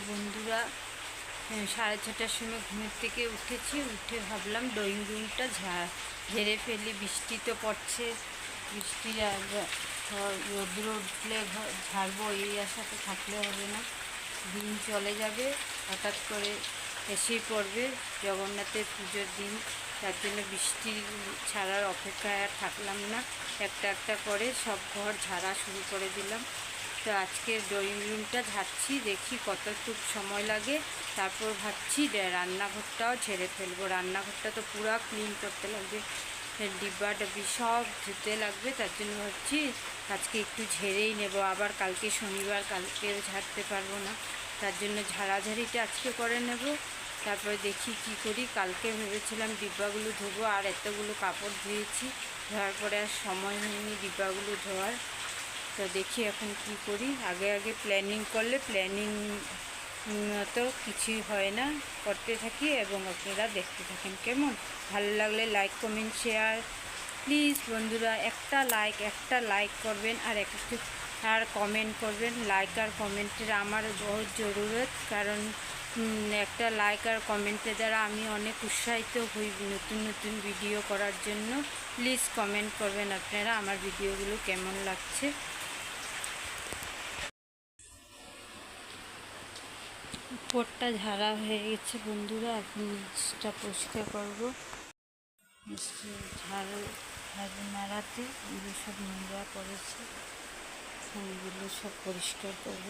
বন্ধুরা হ্যাঁ, সাড়ে ছটার সময় ঘুমের থেকে উঠেছি। উঠে ভাবলাম ড্রয়িং রুমটা ঝা ঝেড়ে ফেলি। বৃষ্টি তো পড়ছে। বৃষ্টি রোদ্র উঠলে ঝাড়বো এই আশাতে থাকলে হবে না। দিন চলে যাবে হঠাৎ করে এসেই পড়বে জগন্নাথের পুজোর দিন। তার জন্য বৃষ্টি ছাড়ার অপেক্ষায় আর থাকলাম না। একটা একটা করে সব ঘর ঝাড়া শুরু করে দিলাম। তো আজকে ড্রয়িং রুমটা ঝাড়ছি, দেখি কতটুক সময় লাগে। তারপর ভাবছি রান্নাঘরটাও ঝেড়ে ফেলব। রান্নাঘরটা তো পুরো ক্লিন করতে লাগবে। ডিব্বা ডাব্বি সব ধুতে লাগবে, তার জন্য ভাবছি আজকে একটু ঝেড়েই নেব। আবার কালকে শনিবার, কালকেও ঝাড়তে পারব না। তার জন্য ঝাড়াঝাড়িটা আজকে করে নেব। তারপরে দেখি কি করি। কালকে ভেবেছিলাম ডিব্বাগুলো ধোবো, আর এতগুলো কাপড় ধুয়েছি। ধোয়ার পরে আর সময় হয়নি ডিব্বাগুলো ধোয়ার। তো দেখি এখন কি করি। আগে আগে প্ল্যানিং করলে প্ল্যানিং তো কিছুই হয় না। করতে থাকি এবং আপনারা দেখতে থাকেন কেমন। ভালো লাগলে লাইক কমেন্ট শেয়ার প্লিজ বন্ধুরা, একটা লাইক একটা লাইক করবেন আর একটু আর কমেন্ট করবেন। লাইক আর কমেন্টের আমার বহুত জরুরত কারণ একটা লাইক আর কমেন্টের দ্বারা আমি অনেক উৎসাহিত হই নতুন নতুন ভিডিও করার জন্য। প্লিজ কমেন্ট করবেন আপনারা আমার ভিডিওগুলো কেমন লাগছে। উপরটা ঝাড়া হয়ে গেছে বন্ধুরা, এখন নিচটা পরিষ্কার করব। ঝাড়ু ঝাড়ু নাড়াতে এগুলো সব নোংরা করেছে এগুলো সব পরিষ্কার করব।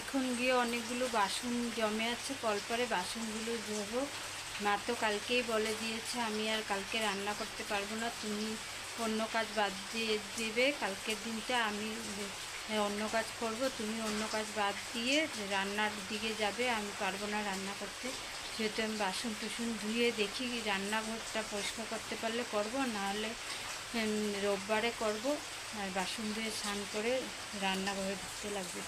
এখন গিয়ে অনেকগুলো বাসন জমে আছে কলপারে বাসনগুলো ধোবো। মা তো কালকেই বলে দিয়েছে, আমি আর কালকে রান্না করতে পারব না, তুমি অন্য কাজ বাদ দিয়ে দেবে, কালকের দিনটা আমি অন্য কাজ করব, তুমি অন্য কাজ বাদ দিয়ে রান্নার দিকে যাবে, আমি পারব না রান্না করতে। যেহেতু আমি বাসন টুসন ধুয়ে দেখি, রান্নাঘরটা পরিষ্কার করতে পারলে করব, নাহলে রোববারে করব, আর বাসন ধুয়ে স্নান করে রান্নাঘরে ঢুকতে লাগবে।